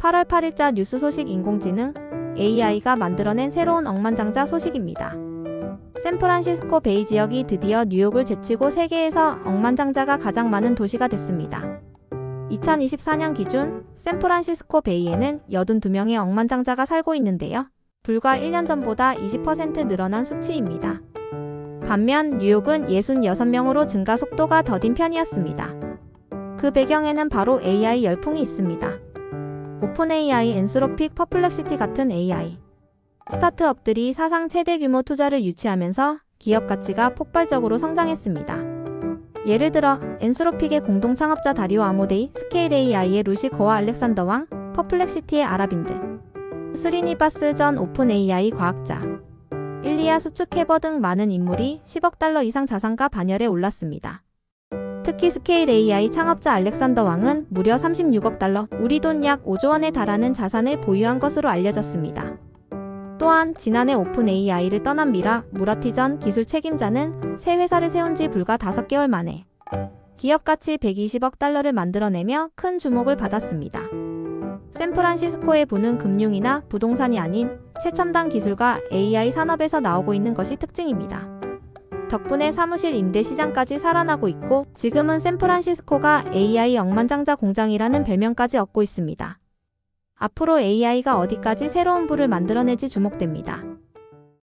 8월 8일자 뉴스 소식 인공지능 AI가 만들어낸 새로운 억만장자 소식입니다. 샌프란시스코 베이 지역이 드디어 뉴욕을 제치고 세계에서 억만장자가 가장 많은 도시가 됐습니다. 2024년 기준 샌프란시스코 베이에는 82명의 억만장자가 살고 있는데요. 불과 1년 전보다 20% 늘어난 수치입니다. 반면 뉴욕은 66명으로 증가 속도가 더딘 편이었습니다. 그 배경에는 바로 AI 열풍이 있습니다. 오픈 AI, 엔스로픽, 퍼플렉시티 같은 AI 스타트업들이 사상 최대 규모 투자를 유치하면서 기업 가치가 폭발적으로 성장했습니다. 예를 들어 엔스로픽의 공동 창업자 다리오 아모데이, 스케일 AI의 루시 거와 알렉산더 왕, 퍼플렉시티의 아라빈드, 스리니바스 전 오픈 AI 과학자, 일리아 수축해버 등 많은 인물이 10억 달러 이상 자산가 반열에 올랐습니다. 특히 스케일 AI 창업자 알렉산더 왕은 무려 36억 달러, 우리 돈 약 5조 원에 달하는 자산을 보유한 것으로 알려졌습니다. 또한 지난해 오픈 AI를 떠난 미라 무라티 전 기술 책임자는 새 회사를 세운 지 불과 5개월 만에 기업 가치 120억 달러를 만들어내며 큰 주목을 받았습니다. 샌프란시스코의 부는 금융이나 부동산이 아닌 최첨단 기술과 AI 산업에서 나오고 있는 것이 특징입니다. 덕분에 사무실 임대 시장까지 살아나고 있고 지금은 샌프란시스코가 AI 억만장자 공장이라는 별명까지 얻고 있습니다. 앞으로 AI가 어디까지 새로운 부를 만들어낼지 주목됩니다.